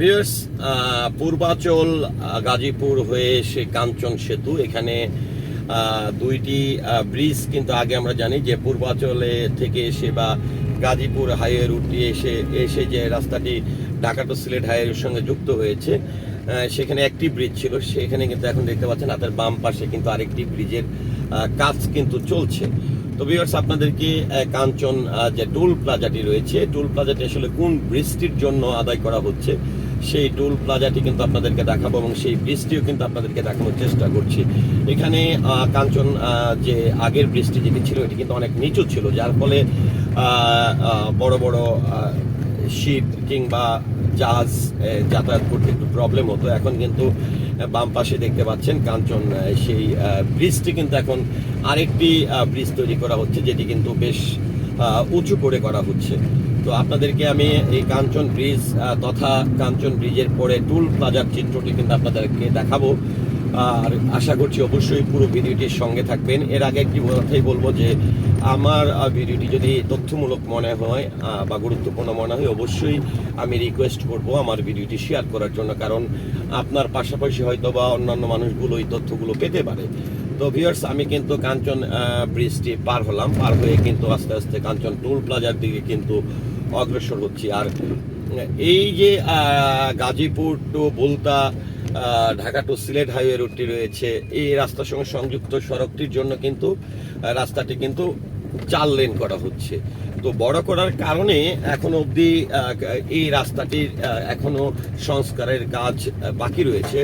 Viewers Purbachal Gazipur হয়ে সে কাঞ্চন সেতু। এখানে দুইটি ব্রিজ কিন্তু আগে আমরা জানি যে পূর্বাচলে থেকে এসে বা গাজীপুর হাইওয়ে রুটটি এসে এসে যে রাস্তাটি ঢাকা টু সিলেট হাইওয়ের সঙ্গে যুক্ত হয়েছে সেখানে একটি ব্রিজ ছিল। সেখানে কিন্তু এখন দেখতে পাচ্ছেন হাতের বাম পাশে কিন্তু আরেকটি ব্রিজের কাজ কিন্তু চলছে। তো ভিউয়ার্স আপনাদেরকে কাঞ্চন যে টোল প্লাজাটি রয়েছে টোল প্লাজাটি আসলে কোন বৃষ্টির জন্য আদায় করা হচ্ছে সেই টোল প্লাজাটি কিন্তু আপনাদেরকে দেখাবো এবং সেই বৃষ্টিও কিন্তু আপনাদেরকে দেখানোর চেষ্টা করছি। এখানে কাঞ্চন যে আগের বৃষ্টি যেটি ছিল, এটি কিন্তু অনেক নিচু ছিল, যার ফলে বড় বড় শিপ কিংবা জাহাজ যাতায়াত করতে একটু প্রবলেম হতো। এখন কিন্তু বাম পাশে দেখতে পাচ্ছেন কাঞ্চন সেই ব্রিজটি কিন্তু এখন আরেকটি ব্রিজ তৈরি করা হচ্ছে, যেটি কিন্তু বেশ উঁচু করে করা হচ্ছে। তো আপনাদেরকে আমি এই কাঞ্চন ব্রিজ তথা কাঞ্চন ব্রিজের পরে টুল প্লাজার চিত্রটি কিন্তু আপনাদেরকে দেখাবো। আর আশা করছি অবশ্যই পুরো ভিডিওটির সঙ্গে থাকবেন। এর আগে একটি কথাই বলব যে, আমার ভিডিওটি যদি তথ্যমূলক মনে হয় বা গুরুত্বপূর্ণ মনে হয়, অবশ্যই আমি রিকোয়েস্ট করব আমার ভিডিওটি শেয়ার করার জন্য। কারণ আপনার পাশাপাশি হয়তো বা অন্যান্য মানুষগুলো এই তথ্যগুলো পেতে পারে। তো ভিউয়ার্স আমি কিন্তু কাঞ্চন ব্রিজটি পার হলাম। পার হয়ে কিন্তু আস্তে আস্তে কাঞ্চন টোল প্লাজার দিকে কিন্তু অগ্রসর হচ্ছি। আর, এই যে Gazipur to Bhulta Dhaka to Sylhet highway রুটটি রয়েছে, এই রাস্তার সঙ্গে সংযুক্ত সড়কটির জন্য কিন্তু রাস্তাটি কিন্তু চার লেন করা হচ্ছে। তো বড় করার কারণে এখনও অবধি এই রাস্তাটির এখনও সংস্কারের কাজ বাকি রয়েছে।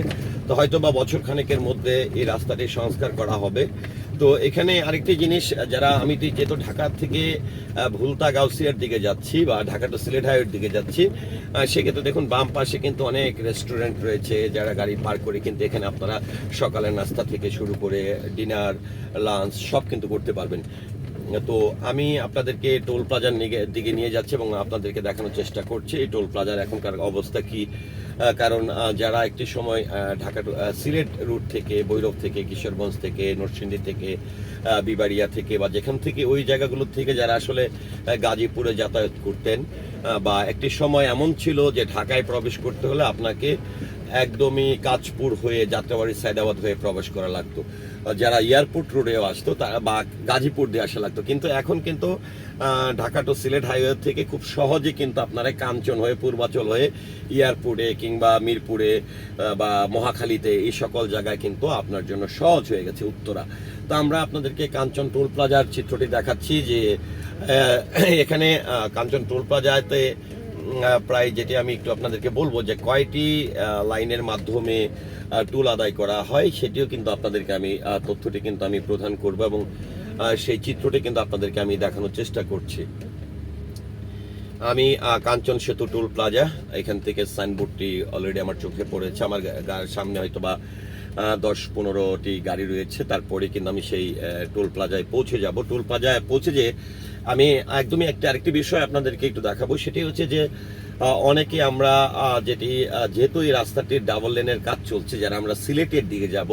তো হয়তো বা বছর খানেকের মধ্যে এই রাস্তাটি সংস্কার করা হবে। তো এখানে আরেকটি জিনিস, যারা আমি যেহেতু ঢাকা থেকে ভুলতা গাউসিয়ার দিকে যাচ্ছি বা ঢাকা টু সিলেট হাইওয়ের দিকে যাচ্ছি সেক্ষেত্রে দেখুন বাম পাশে কিন্তু অনেক রেস্টুরেন্ট রয়েছে যারা গাড়ি পার্ক করে কিন্তু এখানে আপনারা সকালের নাস্তা থেকে শুরু করে ডিনার লাঞ্চ সব কিন্তু করতে পারবেন। তো আমি আপনাদেরকে টোল প্লাজার দিকে নিয়ে যাচ্ছি এবং আপনাদেরকে দেখানোর চেষ্টা করছি, এই টোল প্লাজার এখনকার অবস্থা কি কারণ যারা একটি সময় ঢাকা সিলেট রুট থেকে বৈরব থেকে, কিশোরগঞ্জ থেকে, নরসিংদী থেকে বিবাড়িয়া থেকে বা যেখান থেকে ওই জায়গাগুলো থেকে যারা আসলে গাজীপুরে যাতায়াত করতেন বা একটি সময় এমন ছিল যে ঢাকায় প্রবেশ করতে হলে আপনাকে একদমই কাঁচপুর হয়ে যাত্রাবাড়ির সাইদাবাদ হয়ে প্রবেশ করা লাগতো। যারা এয়ারপোর্ট রোডেও আসতো, তারা বা গাজীপুর দিয়ে আসা লাগতো। কিন্তু এখন কিন্তু ঢাকা টু সিলেট হাইওয়ে থেকে খুব সহজে কিন্তু আপনারা কাঞ্চন হয়ে, পূর্বাচল হয়ে এয়ারপোর্টে কিংবা মিরপুরে বা মহাখালীতে এই সকল জায়গায় কিন্তু আপনার জন্য সহজ হয়ে গেছে উত্তরা। তো আমরা আপনাদেরকে কাঞ্চন টোল প্লাজার চিত্রটি দেখাচ্ছি যে এখানে কাঞ্চন টোল প্লাজাতে প্রায় যেটি আমি একটু আপনাদেরকে বলব যে কয়টি লাইনের মাধ্যমে টুল আদায় করা হয় সেটিও কিন্তু আপনাদেরকে আমি তথ্যটি কিন্তু আমি প্রদান করব এবং সেই চিত্রটি কিন্তু আপনাদেরকে আমি দেখানোর চেষ্টা করছি। আমি কাঞ্চন সেতু টুল প্লাজা এখান থেকে সাইনবোর্ডটি অলরেডি আমার চোখে পড়েছে। আমার সামনে হয়তো বা দশ পনেরোটি গাড়ি রয়েছে, তারপরে কিন্তু আমি সেই টোল প্লাজায় পৌঁছে যাব। টোল প্লাজায় পৌঁছে যে আমি একদমই একটা আরেকটি বিষয় আপনাদেরকে একটু দেখাবো, সেটি হচ্ছে যে অনেকে আমরা যেটি যেহেতু এই রাস্তাটির ডাবল লেনের কাজ চলছে, যারা আমরা সিলেটের দিকে যাব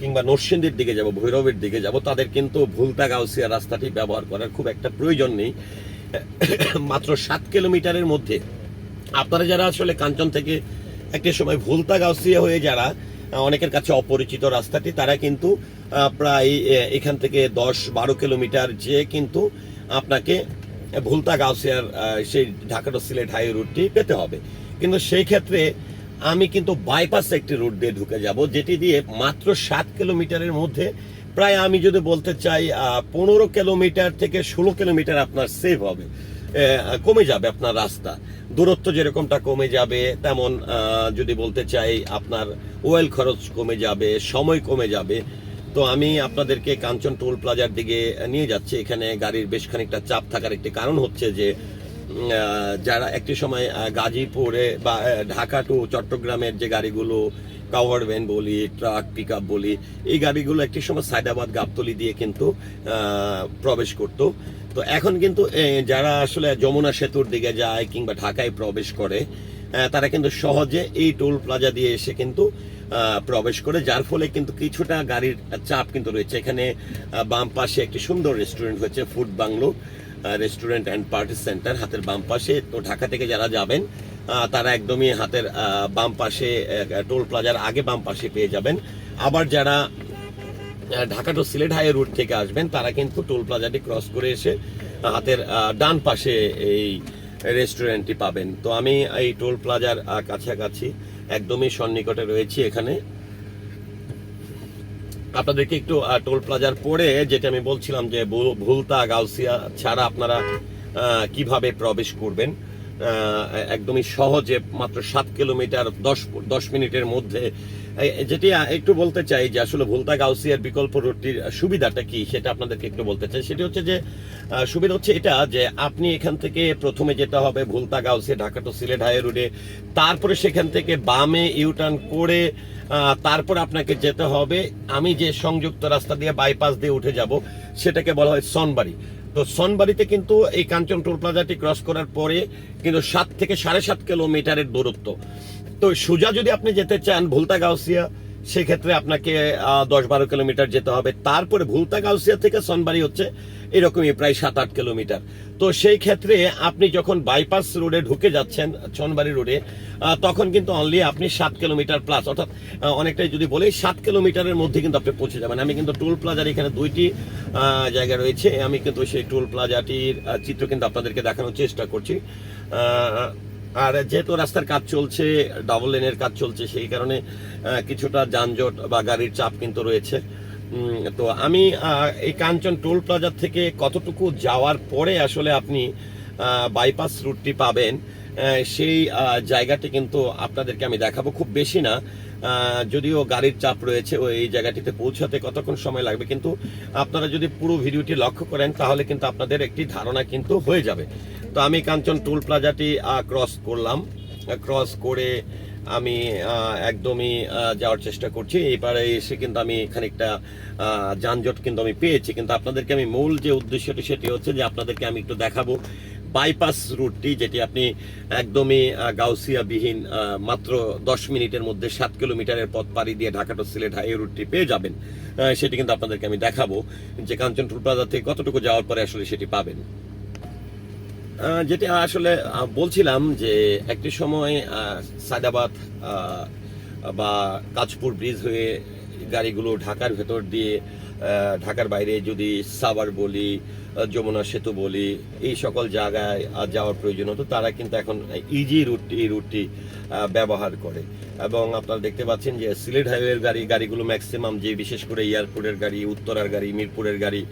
কিংবা নরসিংদীর দিকে যাব, ভৈরবের দিকে যাব, তাদের কিন্তু ভুলতা গাউসিয়া রাস্তাটি ব্যবহার করার খুব একটা প্রয়োজন নেই। মাত্র সাত কিলোমিটারের মধ্যে আপনারা যারা আসলে কাঞ্চন থেকে একটি সময় ভুলতা গাউসিয়া হয়ে যারা অনেকের কাছে অপরিচিত রাস্তাটি। তারা কিন্তু প্রায় এখান থেকে দশ বারো কিলোমিটার যে কিন্তু আপনাকে ভুলতা গাউসিয়ার সেই ঢাকা টু সিলেট হাই রুটটি পেতে হবে। কিন্তু সেই ক্ষেত্রে আমি কিন্তু বাইপাস একটি রুট দিয়ে ঢুকে যাব, যেটি দিয়ে মাত্র সাত কিলোমিটারের মধ্যে প্রায় আমি যদি বলতে চাই পনেরো কিলোমিটার থেকে ষোলো কিলোমিটার আপনার সেভ হবে কমে যাবে আপনার রাস্তা। দূরত্ব যেরকমটা কমে যাবে, তেমন যদি বলতে চাই আপনার ওয়েল খরচ কমে যাবে, সময় কমে যাবে। তো আমি আপনাদেরকে কাঞ্চন টোল প্লাজার দিকে নিয়ে যাচ্ছি। এখানে গাড়ির বেশ খানিকটা চাপ থাকার একটি কারণ হচ্ছে যে যারা একটি সময় গাজীপুরে বা ঢাকা টু চট্টগ্রামের যে গাড়িগুলো, কাভার ভ্যান বলি, ট্রাক পিক বলি, এই গাড়িগুলো একটি সময় সাইদাবাদ গাবতলি দিয়ে কিন্তু প্রবেশ করত। তো এখন কিন্তু যারা আসলে যমুনা সেতুর দিকে যায় কিংবা ঢাকায় প্রবেশ করে তারা কিন্তু সহজে এই টোল প্লাজা দিয়ে এসে কিন্তু প্রবেশ করে, যার ফলে কিন্তু কিছুটা গাড়ির চাপ কিন্তু রয়েছে। এখানে বাম পাশে একটি সুন্দর রেস্টুরেন্ট হয়েছে, food bungalow restaurant and party centre হাতের বাম পাশে। তো ঢাকা থেকে যারা যাবেন তারা একদমই হাতের বাম পাশে টোল প্লাজার আগে বাম পাশে পেয়ে যাবেন। আবার যারা Dhaka to Sylhet high route থেকে আসবেন, তারা কিন্তু টোল প্লাজাটি ক্রস করে এসে হাতের ডান পাশে এই রেস্টুরেন্টটি পাবেন। তো আমি এই টোল প্লাজার কাছাকাছি, একদমই সন্নিকটে রয়েছি এখানে। আপনাদেরকে একটু টোল প্লাজার পরে যেটা আমি বলছিলাম যে ভুলতা, গাউসিয়া ছাড়া আপনারা কীভাবে প্রবেশ করবেন একদমই সহজে মাত্র সাত কিলোমিটার, দশ দশ মিনিটের মধ্যে যেটি একটু বলতে চাই যে আসলে ভুলতা গাউসিয়ার বিকল্প রুটটির সুবিধাটা কি সেটা আপনাদেরকে একটু বলতে চাই। সেটি হচ্ছে যে সুবিধা হচ্ছে এটা যে আপনি এখান থেকে প্রথমে যেতে হবে ভুলতা গাউসিয়া ঢাকা টু সিলেট হাই রোডে তারপরে সেখান থেকে বামে ইউটার্ন করে তারপর আপনাকে যেতে হবে। আমি যে সংযুক্ত রাস্তা দিয়ে বাইপাস দিয়ে উঠে যাব, সেটাকে বলা হয় সনবাড়ি। তো সনবাড়িতে কিন্তু এই কাঞ্চন টোল প্লাজাটি ক্রস করার পরে কিন্তু সাত থেকে সাড়ে সাত কিলোমিটারের দূরত্ব। তো সোজা যদি আপনি যেতে চান ভুলতা গাউসিয়া, সেক্ষেত্রে আপনাকে দশ বারো কিলোমিটার যেতে হবে। তারপরে ভুলতা গাউসিয়া থেকে সনবাড়ি হচ্ছে এরকমই প্রায় সাত আট কিলোমিটার। তো সেই ক্ষেত্রে আপনি যখন বাইপাস রোডে ঢুকে যাচ্ছেন ছনবাড়ি রোডে তখন কিন্তু অনলি আপনি সাত কিলোমিটার প্লাস অর্থাৎ অনেকটাই যদি বলি, সাত কিলোমিটারের মধ্যে কিন্তু আপনি পৌঁছে যাবেন। আমি কিন্তু টোল প্লাজার এখানে দুইটি জায়গা রয়েছে। আমি কিন্তু সেই টোল প্লাজাটির চিত্র কিন্তু আপনাদেরকে দেখানোর চেষ্টা করছি। আর যেহেতু রাস্তার কাজ চলছে ডাবল লেনের কাজ চলছে, সেই কারণে কিছুটা যানজট বা গাড়ির চাপ কিন্তু রয়েছে। তো আমি এই কাঞ্চন টোল প্লাজা থেকে কতটুকু যাওয়ার পরে আসলে আপনি বাইপাস রুটটি পাবেন সেই জায়গাটি কিন্তু আপনাদেরকে আমি দেখাবো। খুব বেশি না যদিও গাড়ির চাপ রয়েছে, ওই এই জায়গাটিতে পৌঁছাতে কতক্ষণ সময় লাগবে, কিন্তু আপনারা যদি পুরো ভিডিওটি লক্ষ্য করেন, তাহলে কিন্তু আপনাদের একটি ধারণা কিন্তু হয়ে যাবে। তো আমি কাঞ্চন টোল প্লাজাটি ক্রস করলাম। ক্রস করে আমি একদমই যাওয়ার চেষ্টা করছি। এবারে এসে কিন্তু আমি খানিকটা যানজট কিন্তু আমি পেয়েছি। কিন্তু আপনাদেরকে আমি মূল যে উদ্দেশ্যটি সেটি হচ্ছে যে আপনাদেরকে আমি একটু দেখাবো বাইপাস রুটটি যেটি আপনি একদমই গাউসিয়াবিহীন মাত্র দশ মিনিটের মধ্যে সাত কিলোমিটারের পথ পাড়ি দিয়ে ঢাকা টু সিলেট এই রুটটি পেয়ে যাবেন। সেটি কিন্তু আপনাদেরকে আমি দেখাবো যে কাঞ্চন টোল প্লাজা থেকে কতটুকু যাওয়ার পরে আসলে সেটি পাবেন। যেটি আসলে বলছিলাম যে একটি সময় আহ, সায়দাবাদ বা কাজপুর ব্রিজ হয়ে গাড়িগুলো ঢাকার ভেতর দিয়ে ঢাকার বাইরে যদি সাভার বলি যমুনা সেতু বলি এই সকল জায়গায় যাওয়ার প্রয়োজন হতো তারা কিন্তু এখন ইজি রুটটি এই রুটটি ব্যবহার করে। এবং আপনারা দেখতে পাচ্ছেন যে সিলেট হাইওয়ের গাড়ি গাড়িগুলো ম্যাক্সিমাম যে বিশেষ করে এয়ারপোর্টের গাড়ি উত্তরার গাড়ি মিরপুরের গাড়ি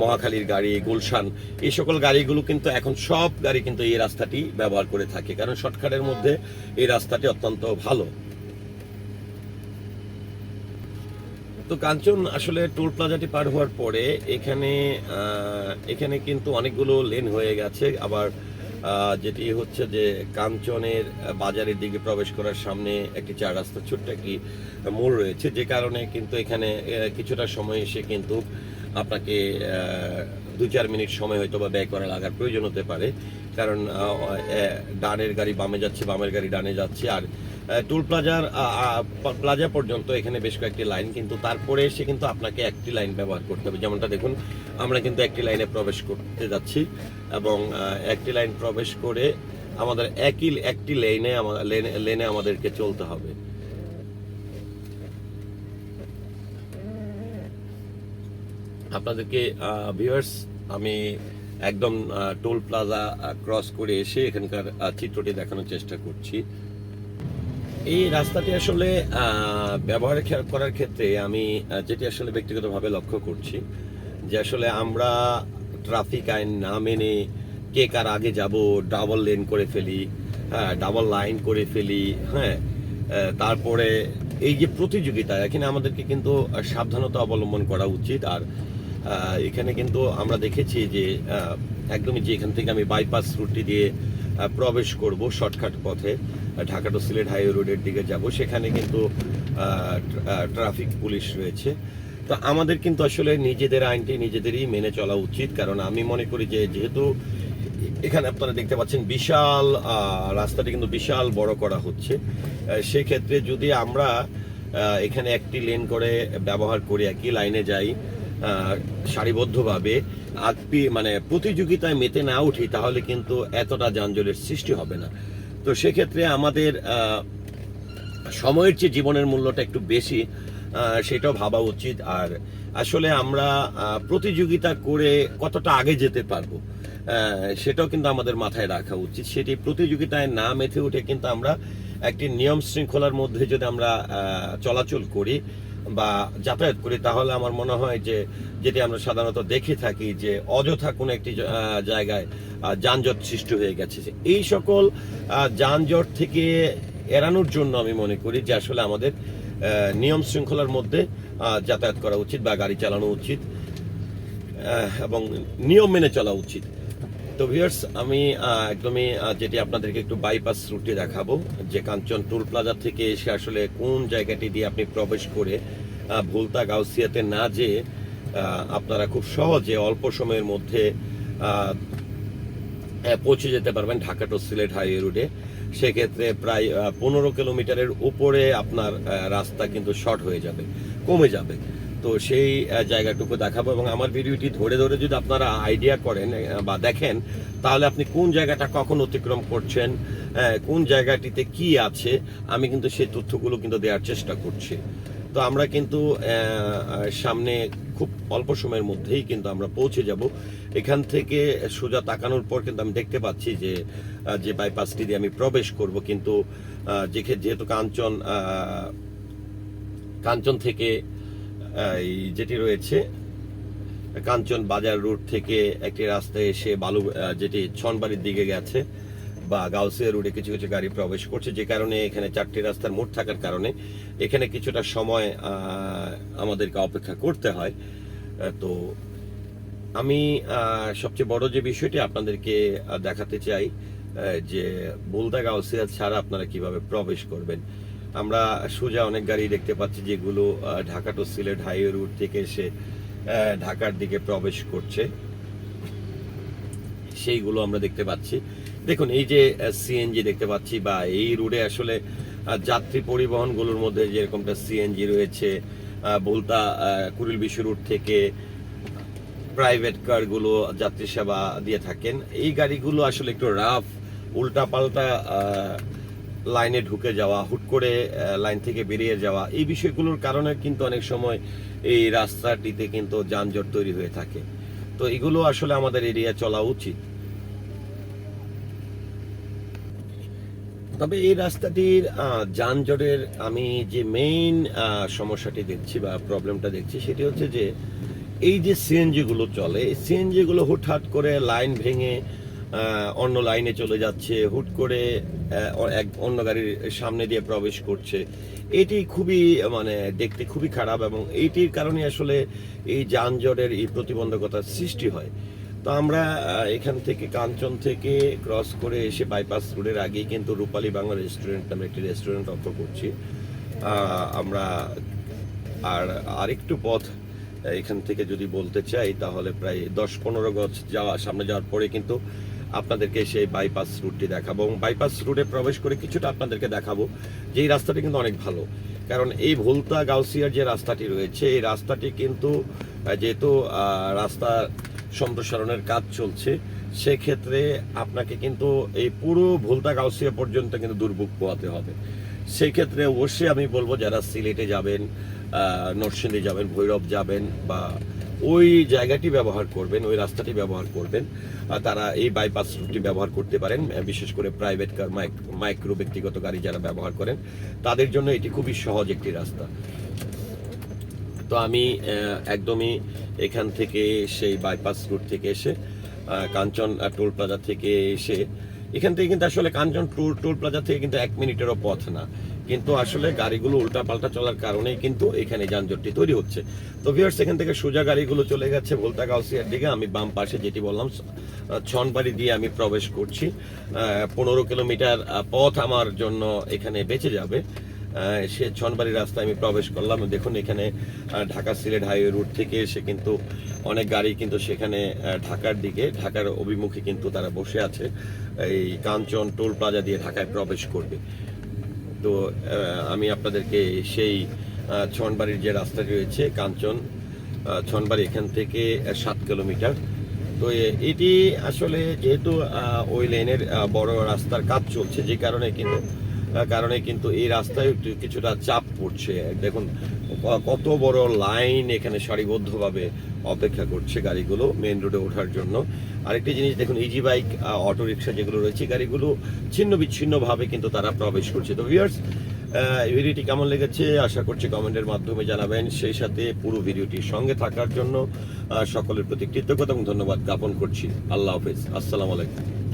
মহাখালীর গাড়ি, গুলশান, এই সকল গাড়িগুলো কিন্তু এখন সব গাড়ি কিন্তু এই রাস্তাটি ব্যবহার করে থাকে। কারণ শর্টকাটের মধ্যে এই রাস্তাটি অত্যন্ত ভালো। তো কাঞ্চন, আসলে টোল প্লাজাটি পার হওয়ার পরে এখানে এখানে কিন্তু অনেকগুলো লেন হয়ে গেছে। আবার যেটি হচ্ছে যে কাঞ্চনের বাজারের দিকে প্রবেশ করার সামনে একটি চার রাস্তা, ছোট্ট একটি মোড় রয়েছে। যে কারণে কিন্তু এখানে কিছুটা সময় এসে কিন্তু আপনাকে দু চার মিনিট সময় হয়তো বা ব্যয় করা লাগার প্রয়োজন হতে পারে। কারণ ডানের গাড়ি বামে যাচ্ছে, বামের গাড়ি ডানে যাচ্ছে। আর টুল প্লাজার প্লাজা পর্যন্ত এখানে বেশ কয়েকটি লাইন, কিন্তু তারপরে এসে কিন্তু আপনাকে একটি লাইন ব্যবহার করতে হবে। যেমনটা দেখুন, আমরা কিন্তু একটি লাইনে প্রবেশ করতে যাচ্ছি এবং একটি লাইন প্রবেশ করে আমাদের একই, একটি লেনে লেনে আমাদেরকে চলতে হবে। আপনাদেরকে ভিউয়ার্স আমি একদম টোল প্লাজা ক্রস করে এসে এখানকার চিত্রটি দেখানোর চেষ্টা করছি। এই রাস্তাটি আসলে ব্যবহার করার ক্ষেত্রে আমি যেটি আসলে ব্যক্তিগতভাবে লক্ষ্য করছি, যে আসলে আমরা ট্রাফিক আইন না মেনে কে কার আগে যাব ডাবল লেন করে ফেলি হ্যাঁ ডাবল লাইন করে ফেলি হ্যাঁ তারপরে এই যে প্রতিযোগিতা, এখানে আমাদেরকে কিন্তু সাবধানতা অবলম্বন করা উচিত। আর এখানে কিন্তু আমরা দেখেছি যে একদমই যে এখান থেকে আমি বাইপাস রুটটি দিয়ে প্রবেশ করব শর্টকাট পথে ঢাকা টু সিলেট হাইওয়ে রোডের দিকে যাব। সেখানে কিন্তু ট্রাফিক পুলিশ রয়েছে। তো আমাদের কিন্তু আসলে নিজেদের আইনটি নিজেদেরই মেনে চলা উচিত। কারণ আমি মনে করি যে যেহেতু এখানে আপনারা দেখতে পাচ্ছেন বিশাল রাস্তাটি কিন্তু বিশাল বড় করা হচ্ছে। আহ, সেক্ষেত্রে যদি আমরা এখানে একটি লেন করে ব্যবহার করি একই লাইনে যাই সারিবদ্ধভাবে আগপি মানে প্রতিযোগিতায় মেতে না উঠি, তাহলে কিন্তু এতটা যানজটের সৃষ্টি হবে না। তো সেক্ষেত্রে আমাদের সময়ের চেয়ে জীবনের মূল্যটা একটু বেশি সেটাও ভাবা উচিত। আর আসলে আমরা প্রতিযোগিতা করে কতটা আগে যেতে পারব সেটাও কিন্তু আমাদের মাথায় রাখা উচিত। সেটি প্রতিযোগিতায় না মেতে উঠে কিন্তু আমরা একটি নিয়ম শৃঙ্খলার মধ্যে যদি আমরা চলাচল করি বা যাতায়াত করি, তাহলে আমার মনে হয় যে যেটি আমরা সাধারণত দেখে থাকি যে অযথা কোনো একটি জায়গায় যানজট সৃষ্টি হয়ে গেছে। এই সকল যানজট থেকে এড়ানোর জন্য আমি মনে করি যে আসলে আমাদের নিয়ম শৃঙ্খলার মধ্যে যাতায়াত করা উচিত বা গাড়ি চালানো উচিত এবং নিয়ম মেনে চলা উচিত। তো ভিউয়ার্স আমি একদমই যেটি আপনাদেরকে একটু বাইপাস রুটটি দেখাবো, যে কাঞ্চন টোল প্লাজা থেকে এসে আসলে কোন জায়গাটি দিয়ে আপনি প্রবেশ করে ভুলতা গাউসিয়াতে না যেয়ে আপনারা খুব সহজে অল্প সময়ের মধ্যে পৌঁছে যেতে পারবেন ঢাকা টু সিলেট হাইওয়ে রুটে সেক্ষেত্রে প্রায় পনেরো কিলোমিটারের উপরে আপনার রাস্তা কিন্তু শর্ট হয়ে যাবে, কমে যাবে। তো সেই জায়গাটুকু দেখাবো এবং আমার ভিডিওটি ধরে ধরে যদি আপনারা আইডিয়া করেন বা দেখেন, তাহলে আপনি কোন জায়গাটা কখন অতিক্রম করছেন কোন জায়গাটিতে কি আছে, আমি কিন্তু সেই তথ্যগুলো কিন্তু দেওয়ার চেষ্টা করছি। তো আমরা কিন্তু সামনে খুব অল্প সময়ের মধ্যেই কিন্তু আমরা পৌঁছে যাব। এখান থেকে সোজা তাকানোর পর কিন্তু আমি দেখতে পাচ্ছি যে যে বাইপাসটি দিয়ে আমি প্রবেশ করব কিন্তু যেহেতু কাঞ্চন কাঞ্চন থেকে যেটি রয়েছে, কাঞ্চন বাজার রুট থেকে একটি রাস্তায় এসে বালু যেটি ছনবাড়ির দিকে গেছে বা গাউসিয়া রুটে কিছু কিছু গাড়ি প্রবেশ করছে, যে কারণে এখানে চারটি রাস্তার মোট থাকার কারণে এখানে কিছুটা সময় আমাদেরকে অপেক্ষা করতে হয়। তো আমি সবচেয়ে বড় যে বিষয়টি আপনাদেরকে দেখাতে চাই যে বুলদা গাউসিয়া ছাড়া আপনারা কীভাবে প্রবেশ করবেন। আমরা সোজা অনেক গাড়ি দেখতে পাচ্ছি যেগুলো Dhaka to Sylhet highway route থেকে এসে ঢাকার দিকে প্রবেশ করছে। সেইগুলো আমরা দেখতে পাচ্ছি। দেখুন, এই যে সিএনজি দেখতে পাচ্ছি বা এই রুটে আসলে যাত্রী পরিবহনগুলোর মধ্যে যেরকমটা সিএনজি রয়েছে বলতা কুড়িল বিশ্ব রুট থেকে প্রাইভেট কারগুলো যাত্রী সেবা দিয়ে থাকেন। এই গাড়িগুলো আসলে একটু রাফ উল্টা পাল্টা লাইনে ঢুকে যাওয়া, হুট করে লাইন থেকে বেরিয়ে যাওয়া, এই বিষয়গুলোর কারণে কিন্তু অনেক সময় এই রাস্তাটিতে কিন্তু যানজট তৈরি হয়ে থাকে। তো এগুলো আসলে আমাদের এরিয়া চলা উচিত। তবে এই রাস্তাটির যানজটের আমি যে মেইন সমস্যাটি দেখছি বা প্রবলেমটা দেখছি সেটি হচ্ছে যে, এই যে সিএনজি গুলো চলে সিএনজি গুলো হুটহাট করে লাইন ভেঙে অন্য লাইনে চলে যাচ্ছে, হুট করে এক অন্য গাড়ির সামনে দিয়ে প্রবেশ করছে। এটি খুবই মানে দেখতে খুবই খারাপ এবং এইটির কারণে আসলে এই যানজটের এই প্রতিবন্ধকতার সৃষ্টি হয়। তো আমরা এখান থেকে কাঞ্চন থেকে ক্রস করে এসে বাইপাস রোডের আগেই কিন্তু রূপালী বাংলা রেস্টুরেন্ট নামে একটি রেস্টুরেন্ট লক্ষ্য করছি। আমরা আর আরেকটু পথ, এখান থেকে যদি বলতে চাই, তাহলে প্রায় দশ পনেরো গজ যাওয়া, সামনে যাওয়ার পরে কিন্তু আপনাদেরকে সেই বাইপাস রুটটি দেখাবো এবং বাইপাস রুটে প্রবেশ করে কিছুটা আপনাদেরকে দেখাবো যে এই রাস্তাটি কিন্তু অনেক ভালো। কারণ এই ভুলতা গাউসিয়ার যে রাস্তাটি রয়েছে, এই রাস্তাটি কিন্তু যেহেতু রাস্তা সম্প্রসারণের কাজ চলছে, সেক্ষেত্রে আপনাকে কিন্তু এই পুরো ভুলতা গাউসিয়া পর্যন্ত কিন্তু দুর্ভোগ পোয়াতে হবে। সেক্ষেত্রে অবশ্যই আমি বলব, যারা সিলেটে যাবেন নরসিংদী যাবেন, ভৈরব যাবেন বা ওই জায়গাটি ব্যবহার করবেন, ওই রাস্তাটি ব্যবহার করবেন। তারা এই বাইপাস রুটটি ব্যবহার করতে পারেন বিশেষ করে প্রাইভেট কার মাইক্রো ব্যক্তিগত গাড়ি যারা ব্যবহার করেন, তাদের জন্য এটি খুবই সহজ একটি রাস্তা। তো আমি একদমই এখান থেকে সেই বাইপাস রুট থেকে এসে কাঞ্চন টোল প্লাজা থেকে এসে, এখান থেকে কিন্তু আসলে কাঞ্চন টোল টোল প্লাজা থেকে কিন্তু এক মিনিটেরও পথ না। কিন্তু আসলে গাড়িগুলো উল্টা পাল্টা চলার কারণেই কিন্তু এখানে যানজটটি তৈরি হচ্ছে। তো ভিউয়ার্স এখান থেকে সোজা গাড়িগুলো চলে গেছে ভোলতা গাউসিয়ার দিকে। আমি বাম পাশে যেটি বললাম ছনবাড়ি দিয়ে আমি প্রবেশ করছি। পনেরো কিলোমিটার পথ আমার জন্য এখানে বেঁচে যাবে। সে ছনবাড়ি রাস্তায় আমি প্রবেশ করলাম। দেখুন এখানে ঢাকা সিলেট হাইওয়ে রুট থেকে এসে কিন্তু অনেক গাড়ি কিন্তু সেখানে ঢাকার দিকে, ঢাকার অভিমুখে কিন্তু তারা বসে আছে। এই কাঞ্চন টোল প্লাজা দিয়ে ঢাকায় প্রবেশ করবে। তো আমি আপনাদেরকে সেই ছনবাড়ির যে রাস্তাটি রয়েছে, কাঞ্চন ছনবাড়ি এখান থেকে সাত কিলোমিটার। তো এটি আসলে যেহেতু ওই লেনের বড় রাস্তার কাজ চলছে, যে কারণে কিন্তু কারণে কিন্তু এই রাস্তায় কিছুটা চাপ পড়ছে। দেখুন কত বড় লাইন এখানে সারিবদ্ধভাবে অপেক্ষা করছে গাড়িগুলো মেন রোডে ওঠার জন্য। আরেকটি জিনিস, দেখুন ইজি বাইক অটো রিক্সা যেগুলো রয়েছে গাড়িগুলো ছিন্ন বিচ্ছিন্নভাবে কিন্তু তারা প্রবেশ করছে। তো ভিউয়ার্স ভিডিওটি কেমন লেগেছে? আশা করছি কমেন্টের মাধ্যমে জানাবেন। সেই সাথে পুরো ভিডিওটির সঙ্গে থাকার জন্য সকলের প্রতি কৃতজ্ঞতা এবং ধন্যবাদ জ্ঞাপন করছি। আল্লাহ হাফেজ। আসসালামু আলাইকুম।